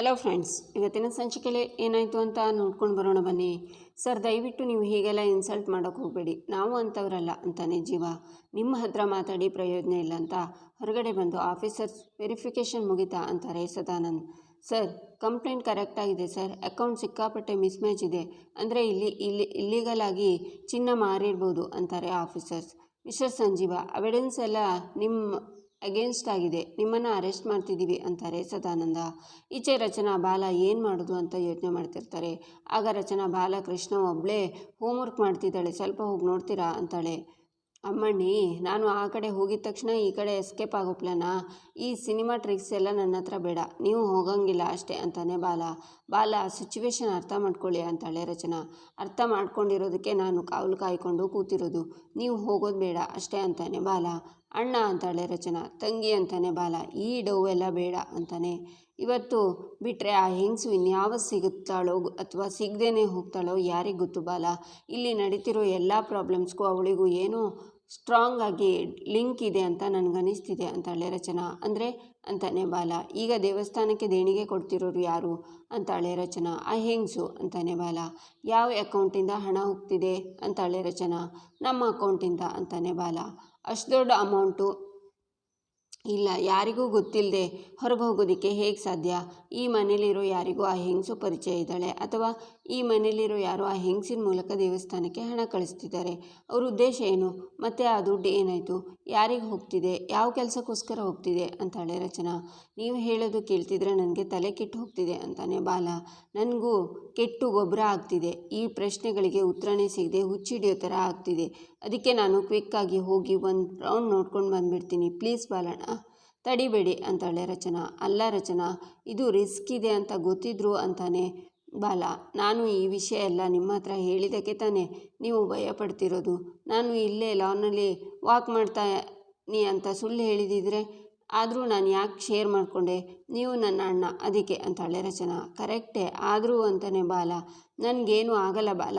Hello friends ಇವತ್ತಿನ ಸಂಚಿಕೆಯಲ್ಲಿ ಏನಾಯಿತು ಅಂತ ನೋಡ್ಕೊಂಡು ಬರೋಣ ಬನ್ನಿ. ಸರ್ ದಯವಿಟ್ಟು ನೀವು ಹೀಗೆಲ್ಲ ಇನ್ಸಲ್ಟ್ ಮಾಡೋಕ್ಕೆ ಹೋಗಬೇಡಿ. ನಾವು ಅಂಥವ್ರಲ್ಲ ಅಂತಾನೆ ಜೀವ. ನಿಮ್ಮ ಹತ್ರ ಮಾತಾಡಿ ಪ್ರಯೋಜನ ಇಲ್ಲ ಅಂತ ಹೊರಗಡೆ ಬಂದು ಆಫೀಸರ್ಸ್ ವೆರಿಫಿಕೇಷನ್ ಮುಗಿತಾ ಅಂತಾರೆ ಸದಾನಂದ್. ಸರ್ ಕಂಪ್ಲೇಂಟ್ ಕರೆಕ್ಟಾಗಿದೆ ಸರ್ ಅಕೌಂಟ್ ಸಿಕ್ಕಾಪಟ್ಟೆ ಮಿಸ್ಮ್ಯಾಚ್ ಇದೆ. ಅಂದರೆ ಇಲ್ಲಿ ಇಲ್ಲಿ ಇಲ್ಲಿಗಲ್ ಆಗಿ ಚಿನ್ನ ಮಾರಿರ್ಬೋದು ಅಂತಾರೆ ಆಫೀಸರ್ಸ್ ಮಿಸ್ಟರ್ ಸಂಜೀವ ಎವಿಡೆನ್ಸ್ ಎಲ್ಲ ನಿಮ್ಮ ಅಗೇನ್ಸ್ಟ್ ಆಗಿದೆ. ನಿಮ್ಮನ್ನು ಅರೆಸ್ಟ್ ಮಾಡ್ತಿದ್ದೀವಿ ಅಂತಾರೆ ಸದಾನಂದ. ಈಚೆ ರಚನಾ ಬಾಲ ಏನು ಮಾಡೋದು ಅಂತ ಯೋಚನೆ ಮಾಡ್ತಿರ್ತಾರೆ. ಆಗ ರಚನಾ ಬಾಲ ಕೃಷ್ಣ ಒಬ್ಬಳೇ ಹೋಮ್ವರ್ಕ್ ಮಾಡ್ತಿದ್ದಾಳೆ. ಸ್ವಲ್ಪ ಹೋಗಿ ನೋಡ್ತೀರಾ ಅಂತಾಳೆ. ಅಮ್ಮಣ್ಣಿ, ನಾನು ಆ ಕಡೆ ಹೋಗಿದ ತಕ್ಷಣ ಈ ಕಡೆ ಎಸ್ಕೇಪ್ ಆಗೋ ಪ್ಲಾನ ಈ ಸಿನಿಮಾ ಟ್ರಿಕ್ಸ್ ಎಲ್ಲ ನನ್ನ ಹತ್ರ ಬೇಡ. ನೀವು ಹೋಗಂಗಿಲ್ಲ ಅಷ್ಟೇ ಅಂತಾನೆ ಬಾಲ. ಬಾಲ ಸಿಚುವೇಶನ್ ಅರ್ಥ ಮಾಡ್ಕೊಳ್ಳಿ ಅಂತಾಳೆ ರಚನಾ. ಅರ್ಥ ಮಾಡ್ಕೊಂಡಿರೋದಕ್ಕೆ ನಾನು ಕಾವಲು ಕಾಯ್ಕೊಂಡು ಕೂತಿರೋದು. ನೀವು ಹೋಗೋದು ಬೇಡ ಅಷ್ಟೇ ಅಂತಾನೆ ಬಾಲ. ಅಣ್ಣ ಅಂತಾಳೆ ರಚನಾ. ತಂಗಿ ಅಂತಾನೆ ಬಾಲ. ಈ ಡವ್ ಎಲ್ಲ ಬೇಡ ಅಂತಾನೆ. ಇವತ್ತು ಬಿಟ್ಟರೆ ಆ ಹೆಂಗಸು ಇನ್ಯಾವ ಸಿಗುತ್ತಾಳೋ ಅಥವಾ ಸಿಗದೇನೆ ಹೋಗ್ತಾಳೋ ಯಾರಿಗೆ ಗೊತ್ತು ಬಾಲ? ಇಲ್ಲಿ ನಡೀತಿರೋ ಎಲ್ಲ ಪ್ರಾಬ್ಲಮ್ಸ್ಗೂ ಅವಳಿಗೂ ಏನೋ ಸ್ಟ್ರಾಂಗ್ ಆಗಿ ಲಿಂಕ್ ಇದೆ ಅಂತ ನನಗನ್ನಿಸ್ತಿದೆ ಅಂತಾಳೆ ರಚನಾ. ಅಂದರೆ ಅಂತಾನೆ ಬಾಲ. ಈಗ ದೇವಸ್ಥಾನಕ್ಕೆ ದೇಣಿಗೆ ಕೊಡ್ತಿರೋರು ಯಾರು? ಅಂತಾಳೆ ರಚನಾ. ಆ ಹೆಂಗಸು? ಅಂತಾನೆ ಬಾಲ. ಯಾವ ಅಕೌಂಟಿಂದ ಹಣ ಹೋಗ್ತಿದೆ? ಅಂತಾಳೆ ರಚನಾ. ನಮ್ಮ ಅಕೌಂಟಿಂದ, ಅಂತಾನೆ ಬಾಲ. ಅಷ್ಟು ದೊಡ್ಡ ಅಮೌಂಟು ಇಲ್ಲ, ಯಾರಿಗೂ ಗೊತ್ತಿಲ್ಲದೆ ಹೊರಗೆ ಹೋಗೋದಕ್ಕೆ ಹೇಗೆ ಸಾಧ್ಯ? ಈ ಮನೇಲಿರೋ ಯಾರಿಗೂ ಆ ಹೆಂಗಸು ಪರಿಚಯ ಇದ್ದಾಳೆ ಅಥವಾ ಈ ಮನೇಲಿರೋ ಯಾರೋ ಆ ಹೆಂಗಸಿನ ಮೂಲಕ ದೇವಸ್ಥಾನಕ್ಕೆ ಹಣ ಕಳಿಸ್ತಿದ್ದಾರೆ. ಅವ್ರ ಉದ್ದೇಶ ಏನು? ಮತ್ತು ಆ ದುಡ್ಡು ಏನಾಯಿತು? ಯಾರಿಗೆ ಹೋಗ್ತಿದೆ? ಯಾವ ಕೆಲಸಕ್ಕೋಸ್ಕರ ಹೋಗ್ತಿದೆ? ಅಂತಾಳೆ ರಚನಾ. ನೀವು ಹೇಳೋದು ಕೇಳ್ತಿದ್ರೆ ನನಗೆ ತಲೆ ಕೆಟ್ಟು ಹೋಗ್ತಿದೆ ಅಂತಾನೆ ಬಾಲ. ನನಗೂ ಕೆಟ್ಟು ಗೊಬ್ಬರ ಆಗ್ತಿದೆ. ಈ ಪ್ರಶ್ನೆಗಳಿಗೆ ಉತ್ತರನೇ ಸಿಗದೆ ಹುಚ್ಚಿಡಿಯೋ ಥರ ಆಗ್ತಿದೆ. ಅದಕ್ಕೆ ನಾನು ಕ್ವಿಕ್ಕಾಗಿ ಹೋಗಿ ಒಂದು ರೌಂಡ್ ನೋಡ್ಕೊಂಡು ಬಂದುಬಿಡ್ತೀನಿ. ಪ್ಲೀಸ್ ಬಾಲಣ್ಣ. ತಡಿಬೇಡಿ ಅಂತಾಳೆ ರಚನಾ. ಅಲ್ಲ ರಚನಾ, ಇದು ರಿಸ್ಕ್ ಇದೆ ಅಂತ ಗೊತ್ತಿದ್ರು ಅಂತಾನೆ ಬಾಲ, ನಾನು ಈ ವಿಷಯ ಎಲ್ಲ ನಿಮ್ಮ ಹತ್ರ ಹೇಳಿದ್ದಕ್ಕೆ ತಾನೇ ನೀವು ಭಯಪಡ್ತಿರೋದು. ನಾನು ಇಲ್ಲೇ ಲಾನಲ್ಲಿ ವಾಕ್ ಮಾಡ್ತಾ ನೀ ಅಂತ ಸುಳ್ಳು ಹೇಳಿದಿದ್ರೆ ಆದರೂ ನಾನು ಯಾಕೆ ಶೇರ್ ಮಾಡಿಕೊಂಡೆ? ನೀವು ನನ್ನ ಅಣ್ಣ, ಅದಕ್ಕೆ ಅಂತಾಳೆ ರಚನಾ. ಕರೆಕ್ಟೇ, ಆದರೂ ಅಂತಲೇ ಬಾಲ. ನನಗೇನು ಆಗಲ್ಲ ಬಾಲ.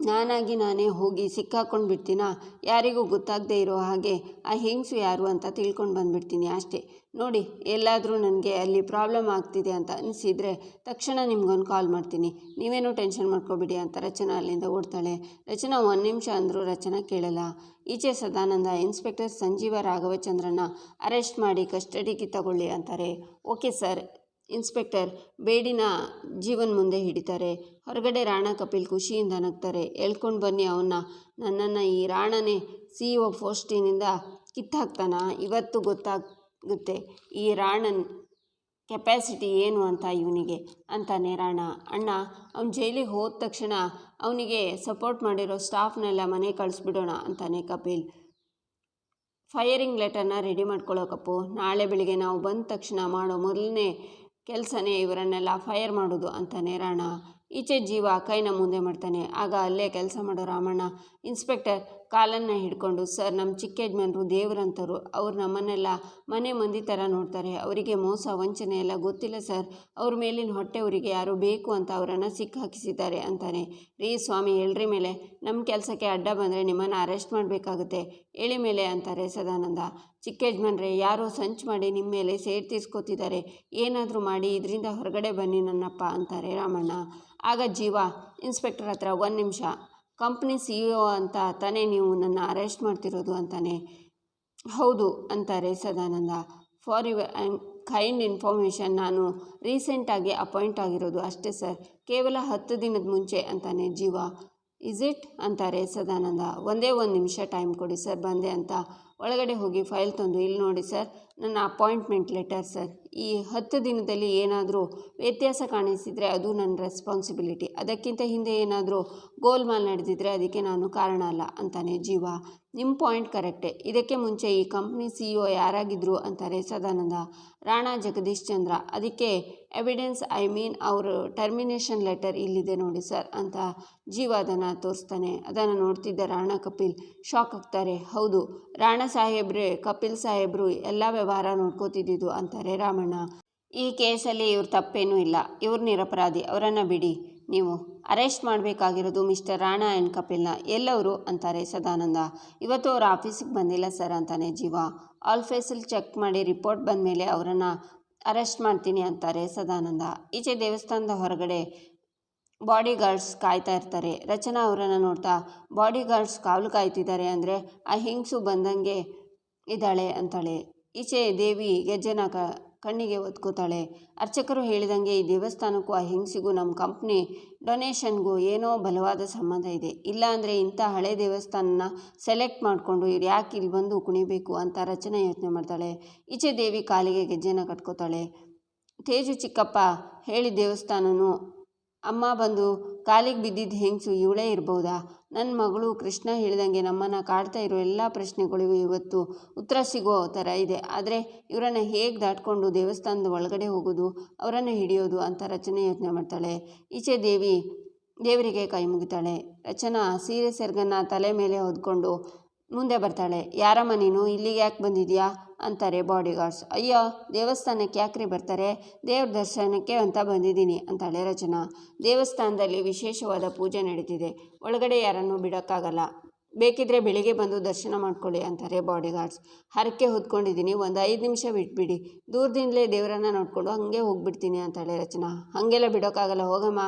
ನಾನಾಗಿ ನಾನೇ ಹೋಗಿ ಸಿಕ್ಕಾಕೊಂಡು ಬಿಡ್ತೀನಾ? ಯಾರಿಗೂ ಗೊತ್ತಾಗದೇ ಇರೋ ಹಾಗೆ ಆ ಹೆಂಗಸು ಯಾರು ಅಂತ ತಿಳ್ಕೊಂಡು ಬಂದುಬಿಡ್ತೀನಿ ಅಷ್ಟೇ. ನೋಡಿ, ಎಲ್ಲಾದರೂ ನನಗೆ ಅಲ್ಲಿ ಪ್ರಾಬ್ಲಮ್ ಆಗ್ತಿದೆ ಅಂತ ಅನಿಸಿದರೆ ತಕ್ಷಣ ನಿಮ್ಗೊಂದು ಕಾಲ್ ಮಾಡ್ತೀನಿ. ನೀವೇನೂ ಟೆನ್ಷನ್ ಮಾಡ್ಕೋಬೇಡಿ ಅಂತ ರಚನಾ ಅಲ್ಲಿಂದ ಓಡ್ತಾಳೆ. ರಚನಾ ಒಂದು ನಿಮಿಷ ಅಂದರೂ ರಚನಾ ಕೇಳಲ್ಲ. ಈಚೆ ಸದಾನಂದ ಇನ್ಸ್ಪೆಕ್ಟರ್ ಸಂಜೀವ ರಾಘವಚಂದ್ರನ ಅರೆಸ್ಟ್ ಮಾಡಿ ಕಸ್ಟಡಿಗೆ ತಗೊಳ್ಳಿ ಅಂತಾರೆ. ಓಕೆ ಸರ್ ಇನ್ಸ್ಪೆಕ್ಟರ್ ಬೇಡಿನ ಜೀವನ್ ಮುಂದೆ ಹಿಡಿತಾರೆ. ಹೊರಗಡೆ ರಾಣಾ ಕಪಿಲ್ ಖುಷಿಯಿಂದ ನಗ್ತಾರೆ. ಎಳ್ಕೊಂಡು ಬನ್ನಿ ಅವನ್ನ ನನ್ನನ್ನು ಈ ರಾಣನೇ ಸಿ ಒ ಪೋಸ್ಟಿನಿಂದ ಕಿತ್ತಾಕ್ತಾನ? ಇವತ್ತು ಗೊತ್ತಾಗುತ್ತೆ ಈ ರಾಣನ್ ಕೆಪ್ಯಾಸಿಟಿ ಏನು ಅಂತ ಇವನಿಗೆ? ಅಂತಾನೆ ರಾಣ. ಅಣ್ಣ, ಅವ್ನು ಜೈಲಿಗೆ ಹೋದ ತಕ್ಷಣ ಅವನಿಗೆ ಸಪೋರ್ಟ್ ಮಾಡಿರೋ ಸ್ಟಾಫ್ನೆಲ್ಲ ಮನೆ ಕಳಿಸ್ಬಿಡೋಣ ಅಂತಾನೆ ಕಪಿಲ್. ಫೈರಿಂಗ್ ಲೆಟರ್ನ ರೆಡಿ ಮಾಡ್ಕೊಳ್ಳೋ ಕಪ್ಪು. ನಾಳೆ ಬೆಳಿಗ್ಗೆ ನಾವು ಬಂದ ತಕ್ಷಣ ಮಾಡೋ ಮೊದಲನೇ ಕೆಲಸನೇ ಇವರನ್ನೆಲ್ಲ ಫೈರ್ ಮಾಡೋದು ಅಂತಾನೆ ರಾಣ. ಈಚೆ ಜೀವ ಕೈನ ಮುಂದೆ ಮಾಡ್ತಾನೆ. ಆಗ ಅಲ್ಲೇ ಕೆಲಸ ಮಾಡೋ ರಾಮಣ್ಣ ಇನ್ಸ್ಪೆಕ್ಟರ್ ಕಾಲನ್ನು ಹಿಡ್ಕೊಂಡು ಸರ್ ನಮ್ಮ ಚಿಕ್ಕ ಯಜಮಾನರು ದೇವರಂತರು ಅವ್ರು ನಮ್ಮನ್ನೆಲ್ಲ ಮನೆ ಮಂದಿ ಥರ ನೋಡ್ತಾರೆ. ಅವರಿಗೆ ಮೋಸ, ವಂಚನೆ ಎಲ್ಲ ಗೊತ್ತಿಲ್ಲ ಸರ್. ಅವ್ರ ಮೇಲಿನ ಹೊಟ್ಟೆ ಅವರಿಗೆ ಯಾರು ಬೇಕು ಅಂತ ಅವರನ್ನು ಸಿಕ್ಕಾಕಿಸಿದ್ದಾರೆ ಅಂತಾನೆ. ರೀ ಸ್ವಾಮಿ, ಹೇಳ್ರಿ ಮೇಲೆ. ನಮ್ಮ ಕೆಲಸಕ್ಕೆ ಅಡ್ಡ ಬಂದರೆ ನಿಮ್ಮನ್ನು ಅರೆಸ್ಟ್ ಮಾಡಬೇಕಾಗುತ್ತೆ. ಎಳಿ ಮೇಲೆ ಅಂತಾರೆ ಸದಾನಂದ. ಚಿಕ್ಕ ಯಜಮಾನ್ರೆ ಯಾರೋ ಸಂಚು ಮಾಡಿ ನಿಮ್ಮ ಮೇಲೆ ಸೇರ್ ತೀರ್ಸ್ಕೊತಿದ್ದಾರೆ ಏನಾದರೂ ಮಾಡಿ ಇದರಿಂದ ಹೊರಗಡೆ ಬನ್ನಿ ನನ್ನಪ್ಪ ಅಂತಾರೆ ರಾಮಣ್ಣ. ಆಗ ಜೀವ, ಇನ್ಸ್ಪೆಕ್ಟರ್ ಹತ್ರ ಒಂದು ನಿಮಿಷ. ಕಂಪ್ನಿ ಸಿ ಇ ಒ ಅಂತ ತಾನೇ ನೀವು ನನ್ನ ಅರೆಸ್ಟ್ ಮಾಡ್ತಿರೋದು ಅಂತಾನೆ. ಹೌದು ಅಂತಾರೆ Sadananda. For your kind information ನಾನು ರೀಸೆಂಟಾಗಿ ಅಪಾಯಿಂಟ್ ಆಗಿರೋದು ಅಷ್ಟೇ ಸರ್. ಕೇವಲ ಹತ್ತು ದಿನದ ಮುಂಚೆ ಅಂತಾನೆ ಜೀವ. Is it? ಅಂತಾರೆ ಸದಾನಂದ. ಒಂದೇ ಒಂದು ನಿಮಿಷ ಟೈಮ್ ಕೊಡಿ ಸರ್, ಬಂದೆ ಅಂತ. ಒಳಗಡೆ ಹೋಗಿ ಫೈಲ್ ತಂದು, ಇಲ್ಲಿ ನೋಡಿ ಸರ್, ನನ್ನ ಅಪಾಯಿಂಟ್ಮೆಂಟ್ ಲೆಟರ್ ಸರ್. ಈ ಹತ್ತು ದಿನದಲ್ಲಿ ಏನಾದರೂ ವ್ಯತ್ಯಾಸ ಕಾಣಿಸಿದರೆ ಅದು ನನ್ನ ರೆಸ್ಪಾನ್ಸಿಬಿಲಿಟಿ. ಅದಕ್ಕಿಂತ ಹಿಂದೆ ಏನಾದರೂ ಗೋಲ್ಮಾಲ್ ನಡೆದಿದ್ರೆ ಅದಕ್ಕೆ ನಾನು ಕಾರಣ ಅಲ್ಲ ಅಂತಾನೆ ಜೀವ. ನಿಮ್ಮ ಪಾಯಿಂಟ್ ಕರೆಕ್ಟೇ. ಇದಕ್ಕೆ ಮುಂಚೆ ಈ ಕಂಪ್ನಿ ಸಿ ಇ ಒ ಯಾರಾಗಿದ್ದರು ಅಂತಾರೆ ಸದಾನಂದ. ರಾಣಾ ಜಗದೀಶ್ ಚಂದ್ರ. ಅದಕ್ಕೆ ಎವಿಡೆನ್ಸ್ ಐ ಮೀನ್ ಅವರು ಟರ್ಮಿನೇಷನ್ ಲೆಟರ್ ಇಲ್ಲಿದೆ ನೋಡಿ ಸರ್ ಅಂತ ಜೀವ ಅದನ್ನು ತೋರಿಸ್ತಾನೆ. ಅದನ್ನು ನೋಡ್ತಿದ್ದ ರಾಣಾ ಕಪಿಲ್. ಶಾಕ್ ಆಗ್ತಾರೆ. ಹೌದು, ರಾಣಾ ಸಾಹೇಬ್ರೆ, ಕಪಿಲ್ ಸಾಹೇಬ್ರು ಎಲ್ಲ ವ್ಯವಹಾರ ನೋಡ್ಕೋತಿದ್ದಿದ್ದು ಅಂತಾರೆ ರಾಮಣ್ಣ. ಈ ಕೇಸಲ್ಲಿ ಇವ್ರ ತಪ್ಪೇನೂ ಇಲ್ಲ. ಇವ್ರು ನಿರಪರಾಧಿ. ಅವರನ್ನು ಬಿಡಿ. ನೀವು ಅರೆಸ್ಟ್ ಮಾಡಬೇಕಾಗಿರೋದು ಮಿಸ್ಟರ್ ರಾಣಾ ಆ್ಯಂಡ್ ಕಪಿಲ್ನ. ಎಲ್ಲವರು ಅಂತಾರೆ ಸದಾನಂದ. ಇವತ್ತು ಅವ್ರ ಆಫೀಸಿಗೆ ಬಂದಿಲ್ಲ ಸರ್ ಅಂತಾನೆ ಜೀವ. ಆಲ್ ಫೇಸಲ್ಲಿ ಚೆಕ್ ಮಾಡಿ ರಿಪೋರ್ಟ್ ಬಂದ ಮೇಲೆ ಅವರನ್ನು ಅರೆಸ್ಟ್ ಮಾಡ್ತೀನಿ ಅಂತಾರೆ ಸದಾನಂದ. ಈಚೆ ದೇವಸ್ಥಾನದ ಹೊರಗಡೆ ಬಾಡಿ ಗಾರ್ಡ್ಸ್ ಕಾಯ್ತಾ ಇರ್ತಾರೆ. ರಚನಾ ಅವರನ್ನು ನೋಡ್ತಾ ಬಾಡಿ ಗಾರ್ಡ್ಸ್ ಕಾವಲು ಕಾಯ್ತಿದ್ದಾರೆ ಅಂದರೆ ಆ ಹೆಂಗಸು ಬಂದಂಗೆ ಇದ್ದಾಳೆ ಅಂತಾಳೆ. ಈಚೆ ದೇವಿ ಗೆಜ್ಜೆನ ಕಣ್ಣಿಗೆ ಒತ್ಕೋತಾಳೆ ಅರ್ಚಕರು ಹೇಳಿದಂಗೆ ಈ ದೇವಸ್ಥಾನಕ್ಕೂ ಆ ಹಿಂಗ್ಸಿಗೂ ನಮ್ಮ ಕಂಪ್ನಿ ಡೊನೇಷನ್ಗೂ ಏನೋ ಬಲವಾದ ಸಂಬಂಧ ಇದೆ. ಇಲ್ಲ ಅಂದರೆ ಇಂಥ ಹಳೆ ದೇವಸ್ಥಾನನ ಸೆಲೆಕ್ಟ್ ಮಾಡಿಕೊಂಡು ಇವ್ರು ಯಾಕೆ ಇಲ್ಲಿ ಬಂದು ಕುಣಿಬೇಕು ಅಂತ ರಚನೆ ಯೋಚನೆ ಮಾಡ್ತಾಳೆ. ಈಚೆ ದೇವಿ ಕಾಲಿಗೆ ಗೆಜ್ಜೆನ ಕಟ್ಕೋತಾಳೆ. ತೇಜು ಚಿಕ್ಕಪ್ಪ ಹೇಳಿ ದೇವಸ್ಥಾನನು ಅಮ್ಮ ಬಂದು ಕಾಲಿಗೆ ಬಿದ್ದಿದ್ದ ಹೆಂಗಸು ಇವಳೇ ಇರ್ಬೋದಾ? ನನ್ನ ಮಗಳು ಕೃಷ್ಣ ಹೇಳಿದಂಗೆ ನಮ್ಮನ್ನು ಕಾಡ್ತಾ ಇರೋ ಎಲ್ಲ ಪ್ರಶ್ನೆಗಳಿಗೂ ಇವತ್ತು ಉತ್ತರ ಸಿಗೋ ಥರ ಇದೆ. ಆದರೆ ಇವರನ್ನು ಹೇಗೆ ದಾಟ್ಕೊಂಡು ದೇವಸ್ಥಾನದ ಒಳಗಡೆ ಹೋಗೋದು, ಅವರನ್ನು ಹಿಡಿಯೋದು ಅಂತ ರಚನೆ ಯೋಚನೆ ಮಾಡ್ತಾಳೆ. ಈಚೆ ದೇವಿ ದೇವರಿಗೆ ಕೈ ಮುಗಿತಾಳೆ. ರಚನಾ ಸೀರೆ ಸೆರಗನ್ನು ತಲೆ ಮೇಲೆ ಹೊದ್ಕೊಂಡು ಮುಂದೆ ಬರ್ತಾಳೆ. ಯಾರಮ್ಮ ನೀನು? ಇಲ್ಲಿಗೆ ಯಾಕೆ ಬಂದಿದ್ಯಾ? ಅಂತಾರೆ ಬಾಡಿಗಾರ್ಡ್ಸ್ ಅಯ್ಯೋ, ದೇವಸ್ಥಾನಕ್ಕೆ ಯಾಕ್ರಿ ಬರ್ತಾರೆ? ದೇವ್ರ ದರ್ಶನಕ್ಕೆ ಅಂತ ಬಂದಿದ್ದೀನಿ ಅಂತಾಳೆ ರಚನಾ. ದೇವಸ್ಥಾನದಲ್ಲಿ ವಿಶೇಷವಾದ ಪೂಜೆ ನಡೀತಿದೆ. ಒಳಗಡೆ ಯಾರನ್ನು ಬಿಡೋಕ್ಕಾಗಲ್ಲ. ಬೇಕಿದ್ರೆ ಬೆಳಿಗ್ಗೆ ಬಂದು ದರ್ಶನ ಮಾಡ್ಕೊಳ್ಳಿ ಅಂತಾರೆ ಬಾಡಿಗಾರ್ಡ್ಸ್ ಹರಕೆ ಹೊತ್ಕೊಂಡಿದ್ದೀನಿ, ಒಂದು ಐದು ನಿಮಿಷ ಬಿಟ್ಬಿಡಿ. ದೂರದಿಂದಲೇ ದೇವರನ್ನ ನೋಡಿಕೊಂಡು ಹಂಗೆ ಹೋಗ್ಬಿಡ್ತೀನಿ ಅಂತಾಳೆ ರಚನಾ. ಹಾಗೆಲ್ಲ ಬಿಡೋಕ್ಕಾಗಲ್ಲ ಹೋಗಮ್ಮ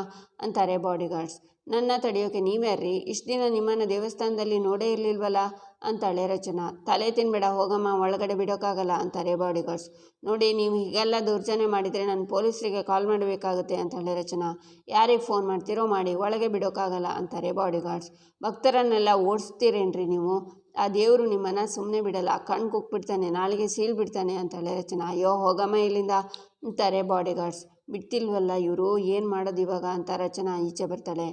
ಅಂತಾರೆ ಬಾಡಿಗಾರ್ಡ್ಸ್ ನನ್ನ ತಡೆಯೋಕೆ ನೀವ್ಯಾರ್ರಿ ಇಷ್ಟು ದಿನ ನಿಮ್ಮನ್ನು ದೇವಸ್ಥಾನದಲ್ಲಿ ನೋಡೇ ಇರಲಿಲ್ವಲ್ಲ ಅಂತಾಳೆ ರಚನಾ. ತಲೆ ತಿನ್ಬೇಡ, ಹೋಗಮ್ಮ, ಒಳಗಡೆ ಬಿಡೋಕ್ಕಾಗಲ್ಲ ಅಂತಾರೆ ಬಾಡಿಗಾರ್ಡ್ಸ್. ನೋಡಿ, ನೀವು ಹೀಗೆಲ್ಲ ದುರ್ಜನೆ ಮಾಡಿದರೆ ನಾನು ಪೊಲೀಸರಿಗೆ ಕಾಲ್ ಮಾಡಬೇಕಾಗುತ್ತೆ, ಅಂತಾಳೆ ರಚನಾ. ಯಾರಿಗೆ ಫೋನ್ ಮಾಡ್ತೀರೋ ಮಾಡಿ, ಒಳಗೆ ಬಿಡೋಕ್ಕಾಗಲ್ಲ ಅಂತಾರೆ ಬಾಡಿಗಾರ್ಡ್ಸ್. ಭಕ್ತರನ್ನೆಲ್ಲ ಓಡಿಸ್ತೀರೇನ್ರಿ ನೀವು? ಆ ದೇವರು ನಿಮ್ಮನ್ನು ಸುಮ್ಮನೆ ಬಿಡಲ್ಲ ಕಣ್ಣು ಕುಕ್ಬಿಡ್ತಾನೆ ನಾಳೆಗೆ ಸೀಳ್ಬಿಡ್ತಾನೆ ಅಂತಾಳೆ ರಚನಾ. ಅಯ್ಯೋ, ಹೋಗಮ್ಮ ಇಲ್ಲಿಂದ, ಅಂತಾರೆ ಬಾಡಿಗಾರ್ಡ್ಸ್. ಬಿಡ್ತಿಲ್ವಲ್ಲ ಇವರು? ಏನು ಮಾಡೋದು ಇವಾಗ? ಅಂತ ರಚನಾ ಈಚೆ ಬರ್ತಾಳೆ.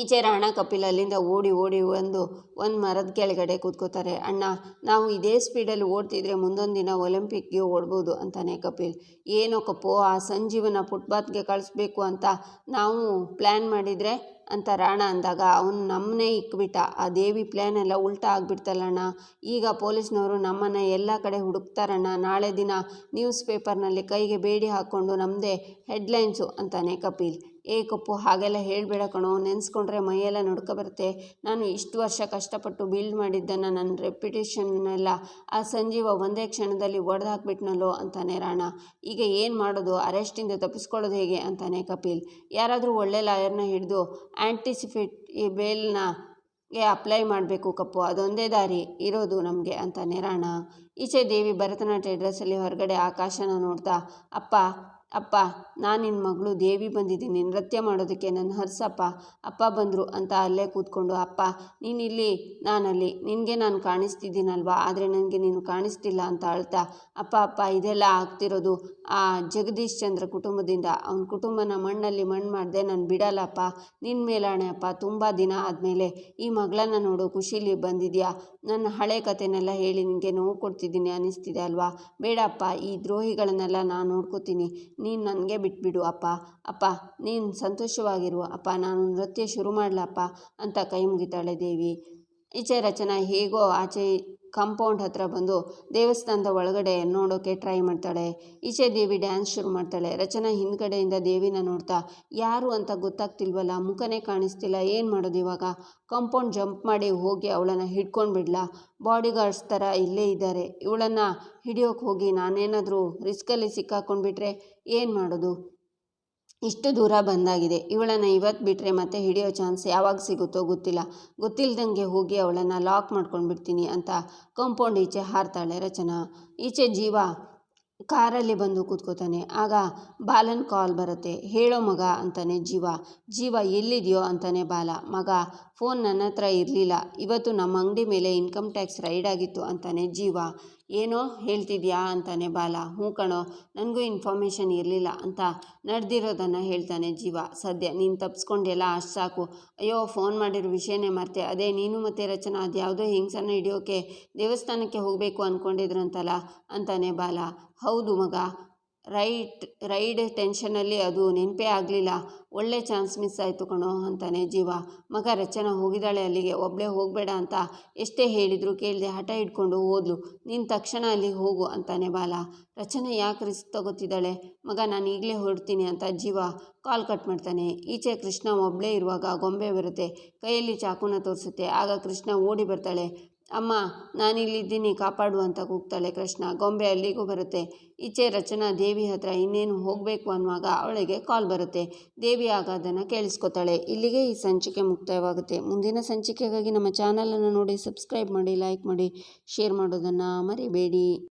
ಈಚೆ ರಾಣ ಕಪಿಲ್ ಅಲ್ಲಿಂದ ಓಡಿ ಓಡಿ ಒಂದು ಒಂದು ಮರದ ಕೆಳಗಡೆ ಕೂತ್ಕೋತಾರೆ. ಅಣ್ಣ, ನಾವು ಇದೇ ಸ್ಪೀಡಲ್ಲಿ ಓಡ್ತಿದ್ರೆ ಮುಂದೊಂದು ದಿನ ಒಲಿಂಪಿಕ್ಗೆ ಓಡ್ಬೋದು ಅಂತಾನೆ ಕಪಿಲ್. ಏನೋ ಕಪ್ಪು, ಆ ಸಂಜೀವನ ಫುಟ್ಪಾತ್ಗೆ ಕಳಿಸ್ಬೇಕು ಅಂತ ನಾವು ಪ್ಲ್ಯಾನ್ ಮಾಡಿದರೆ? ಅಂತ ರಾಣ ಅಂದಾಗ, ಅವನು ನಮ್ಮನ್ನೇ ಇಕ್ಬಿಟ್ಟ. ಆ ದೇವಿ ಪ್ಲ್ಯಾನ್ ಎಲ್ಲ ಉಲ್ಟಾ ಆಗಿಬಿಡ್ತಲ್ಲಣ್ಣ ಈಗ ಪೊಲೀಸ್ನವರು ನಮ್ಮನ್ನು ಎಲ್ಲ ಕಡೆ ಹುಡುಕ್ತಾರಣ್ಣ. ನಾಳೆ ದಿನ ನ್ಯೂಸ್ ಪೇಪರ್ನಲ್ಲಿ ಕೈಗೆ ಬೇಡಿ ಹಾಕ್ಕೊಂಡು ನಮ್ಮದೇ ಹೆಡ್ಲೈನ್ಸು, ಅಂತಾನೆ ಕಪಿಲ್. ಏ ಕಪ್ಪು, ಹಾಗೆಲ್ಲ ಹೇಳಬೇಡ ಕಣೋ. ನೆನೆಸ್ಕೊಂಡ್ರೆ ಮೈಯೆಲ್ಲ ನಡ್ಕೊ ಬರುತ್ತೆ ನಾನು ಇಷ್ಟು ವರ್ಷ ಕಷ್ಟಪಟ್ಟು ಬಿಲ್ಡ್ ಮಾಡಿದ್ದನ್ನು, ನನ್ನ ರೆಪ್ಯುಟೇಷನ್ನೆಲ್ಲ ಆ ಸಂಜೀವ ಒಂದೇ ಕ್ಷಣದಲ್ಲಿ ಒಡೆದು ಹಾಕ್ಬಿಟ್ನಲ್ಲೋ ಅಂತಾನೆ ರಾಣ. ಈಗ ಏನು ಮಾಡೋದು? ಅರೆಸ್ಟಿಂದ ತಪ್ಪಿಸ್ಕೊಳ್ಳೋದು ಹೇಗೆ ಅಂತಾನೆ ಕಪಿಲ್. ಯಾರಾದರೂ ಒಳ್ಳೆ ಲಾಯರ್ನ ಹಿಡಿದು ಆ್ಯಂಟಿಸಿಫೇಟ್ ಈ ಬೇಲ್ನ ಗೆ ಅಪ್ಲೈ ಮಾಡಬೇಕು ಕಪ್ಪು. ಅದೊಂದೇ ದಾರಿ. ಇರೋದು ನಮಗೆ ಅಂತಾನೆ ರಾಣ. ಈಚೆ ದೇವಿ ಭರತನಾಟ್ಯ ಡ್ರೆಸ್ಸಲ್ಲಿ ಹೊರಗಡೆ ಆಕಾಶನ ನೋಡ್ತಾ, ಅಪ್ಪ ಅಪ್ಪ, ನಾನು ನಿನ್ನ ಮಗಳು ದೇವಿ ಬಂದಿದ್ದೀನಿ, ನೃತ್ಯ ಮಾಡೋದಕ್ಕೆ ನನ್ನ ಹರ್ಸಪ್ಪ, ಅಪ್ಪ ಬಂದರು ಅಂತ ಅಲ್ಲೇ ಕೂತ್ಕೊಂಡು, ಅಪ್ಪ ನೀನಿಲ್ಲಿ ನಾನಲ್ಲಿ, ನಿನಗೆ ನಾನು ಕಾಣಿಸ್ತಿದ್ದೀನಲ್ವಾ? ಆದರೆ ನನಗೆ ನೀನು ಕಾಣಿಸ್ತಿಲ್ಲ ಅಂತ ಅಳ್ತಾ, ಅಪ್ಪ ಅಪ್ಪ, ಇದೆಲ್ಲ ಆಗ್ತಿರೋದು ಆ ಜಗದೀಶ್ ಚಂದ್ರ ಕುಟುಂಬದಿಂದ. ಅವನ ಕುಟುಂಬನ ಮಣ್ಣಲ್ಲಿ ಮಣ್ಣು ಮಾಡಿದೆ ನಾನು ಬಿಡಲ್ಲಪ್ಪ. ನಿನ್ನ ಮೇಲಾಣೆ ಅಪ್ಪ, ತುಂಬ ದಿನ ಆದಮೇಲೆ ಈ ಮಗಳನ್ನ ನೋಡು, ಖುಷಿಲಿ ಬಂದಿದ್ಯಾ? ನನ್ನ ಹಳೆ ಕಥೆನೆಲ್ಲ ಹೇಳಿ ನಿನಗೆ ನೋವು ಕೊಡ್ತಿದ್ದೀನಿ ಅನ್ನಿಸ್ತಿದೆ ಅಲ್ವಾ? ಬೇಡಪ್ಪ, ಈ ದ್ರೋಹಿಗಳನ್ನೆಲ್ಲ ನಾನು ನೋಡ್ಕೋತೀನಿ. ನೀನು ನನಗೆ ಬಿಟ್ಬಿಡು, ಅಪ್ಪ. ಅಪ್ಪ, ನೀನು ಸಂತೋಷವಾಗಿರು. ಅಪ್ಪ, ನಾನು ನೃತ್ಯ ಶುರು ಮಾಡಲಪ್ಪ ಅಂತ ಕೈ ಮುಗಿತಾಳೆ ದೇವಿ. ಈಚೆ ರಚನಾ ಹೇಗೋ ಆಚೆ ಕಾಂಪೌಂಡ್ ಹತ್ರ ಬಂದು ದೇವಸ್ಥಾನದ ಒಳಗಡೆ ನೋಡೋಕೆ ಟ್ರೈ ಮಾಡ್ತಾಳೆ. ಈಚೆ ದೇವಿ ಡ್ಯಾನ್ಸ್ ಶುರು ಮಾಡ್ತಾಳೆ. ರಚನಾ ಹಿಂದ್ಗಡೆಯಿಂದ ದೇವಿನ ನೋಡ್ತಾ, ಯಾರು ಅಂತ ಗೊತ್ತಾಗ್ತಿಲ್ವಲ್ಲ, ಮುಖನೇ ಕಾಣಿಸ್ತಿಲ್ಲ, ಏನು ಮಾಡೋದು ಇವಾಗ? ಕಾಂಪೌಂಡ್ ಜಂಪ್ ಮಾಡಿ ಹೋಗಿ ಅವಳನ್ನು ಹಿಡ್ಕೊಂಡು ಬಿಡ್ಲಾ? ಬಾಡಿಗಾರ್ಡ್ಸ್ ಥರ ಇಲ್ಲೇ ಇದ್ದಾರೆ. ಇವಳನ್ನು ಹಿಡಿಯೋಕೆ ಹೋಗಿ ನಾನೇನಾದರೂ ರಿಸ್ಕಲ್ಲಿ ಸಿಕ್ಕಾಕೊಂಡ್ಬಿಟ್ರೆ ಏನು ಮಾಡೋದು? ಇಷ್ಟು ದೂರ ಬಂದಾಗಿದೆ. ಇವಳನ್ನು ಇವತ್ತು ಬಿಟ್ಟರೆ ಮತ್ತೆ ಹಿಡಿಯೋ ಚಾನ್ಸ್ ಯಾವಾಗ ಸಿಗುತ್ತೋ ಗೊತ್ತಿಲ್ಲ. ಗೊತ್ತಿಲ್ದಂಗೆ ಹೋಗಿ ಅವಳನ್ನು ಲಾಕ್ ಮಾಡ್ಕೊಂಡು ಬಿಡ್ತೀನಿ ಅಂತ ಕಾಂಪೌಂಡ್ ಈಚೆ ಹಾರ್ತಾಳೆ ರಚನಾ. ಈಚೆ ಜೀವ ಕಾರಲ್ಲಿ ಬಂದು ಕೂತ್ಕೋತಾನೆ. ಆಗ ಬಾಲನ್ ಕಾಲ್ ಬರುತ್ತೆ. ಹೇಳೋ ಮಗ ಅಂತಾನೆ ಜೀವ. ಜೀವ ಎಲ್ಲಿದೆಯೋ ಅಂತಾನೆ ಬಾಲ. ಮಗ ಫೋನ್ ನನ್ನ ಹತ್ರ ಇರಲಿಲ್ಲ. ಇವತ್ತು ನಮ್ಮ ಅಂಗಡಿ ಮೇಲೆ ಇನ್ಕಮ್ ಟ್ಯಾಕ್ಸ್ ರೈಡ್ ಆಗಿತ್ತು ಅಂತಾನೆ ಜೀವ. ಏನೋ ಹೇಳ್ತಿದ್ಯಾ ಅಂತಾನೆ ಬಾಲ. ಹ್ಞೂ ಕಣೋ, ನನಗೂ ಇನ್ಫಾರ್ಮೇಷನ್ ಇರಲಿಲ್ಲ ಅಂತ ನಡೆದಿರೋದನ್ನು ಹೇಳ್ತಾನೆ ಜೀವ. ಸದ್ಯ ನೀನು ತಪ್ಪಿಸ್ಕೊಂಡೆಲ್ಲ ಅಷ್ಟು ಸಾಕು. ಅಯ್ಯೋ, ಫೋನ್ ಮಾಡಿರೋ ವಿಷಯನೇ ಮರ್ತೆ. ಅದೇ ನೀನು ಮತ್ತೆ ರಚನಾ, ಅದು ಯಾವುದೋ ಹಿಂಗ್ಸನ್ನು ಹಿಡಿಯೋಕೆ ದೇವಸ್ಥಾನಕ್ಕೆ ಹೋಗಬೇಕು ಅಂದ್ಕೊಂಡಿದ್ರಂತಲ್ಲ ಅಂತಾನೆ ಬಾಲ. ಹೌದು ಮಗ. ರೈಟ್, ರೈಡ್ ಟೆನ್ಷನಲ್ಲಿ ಅದು ನೆನಪೇ ಆಗಲಿಲ್ಲ. ಒಳ್ಳೆ ಚಾನ್ಸ್ ಮಿಸ್ ಆಯಿತು ಕಣೋ ಅಂತಾನೆ ಜೀವ. ಮಗ ರಚನಾ ಹೋಗಿದ್ದಾಳೆ ಅಲ್ಲಿಗೆ. ಒಬ್ಬಳೇ ಹೋಗಬೇಡ ಅಂತ ಎಷ್ಟೇ ಹೇಳಿದ್ರು ಕೇಳದೆ ಹಠ ಹಿಡ್ಕೊಂಡು ಓದ್ಲು ನೀನು ತಕ್ಷಣ ಅಲ್ಲಿಗೆ ಹೋಗು ಅಂತಾನೆ ಬಾಲ. ರಚನೆ ಯಾಕೆ ರಿಸ್ಕ್ ತಗೋತಿದ್ದಾಳೆ? ಮಗ ನಾನು ಈಗಲೇ ಹೊರಡ್ತೀನಿ ಅಂತ ಜೀವ ಕಾಲ್ ಕಟ್ ಮಾಡ್ತಾನೆ. ಈಚೆ ಕೃಷ್ಣ ಒಬ್ಬಳೇ ಇರುವಾಗ ಗೊಂಬೆ ಬರುತ್ತೆ. ಕೈಯಲ್ಲಿ ಚಾಕುನ ತೋರಿಸುತ್ತೆ. ಆಗ ಕೃಷ್ಣ ಓಡಿ ಬರ್ತಾಳೆ. ಅಮ್ಮ, ನಾನಿಲ್ಲಿದ್ದೀನಿ ಕಾಪಾಡು ಅಂತ ಕೂಗ್ತಾಳೆ ಕೃಷ್ಣ. ಗೊಂಬೆ ಅಲ್ಲಿಗೂ ಬರುತ್ತೆ. ಈಚೆ ರಚನಾ ದೇವಿ ಹತ್ರ ಇನ್ನೇನು ಹೋಗಬೇಕು ಅನ್ನುವಾಗ ಅವಳಿಗೆ ಕಾಲ್ ಬರುತ್ತೆ. ದೇವಿ ಆಗ ಅದನ್ನು ಕೇಳಿಸ್ಕೊತಾಳೆ. ಇಲ್ಲಿಗೆ ಈ ಸಂಚಿಕೆ ಮುಕ್ತಾಯವಾಗುತ್ತೆ. ಮುಂದಿನ ಸಂಚಿಕೆಗಾಗಿ ನಮ್ಮ ಚಾನಲನ್ನು ನೋಡಿ, ಸಬ್ಸ್ಕ್ರೈಬ್ ಮಾಡಿ, ಲೈಕ್ ಮಾಡಿ, ಶೇರ್ ಮಾಡೋದನ್ನು ಮರಿಬೇಡಿ.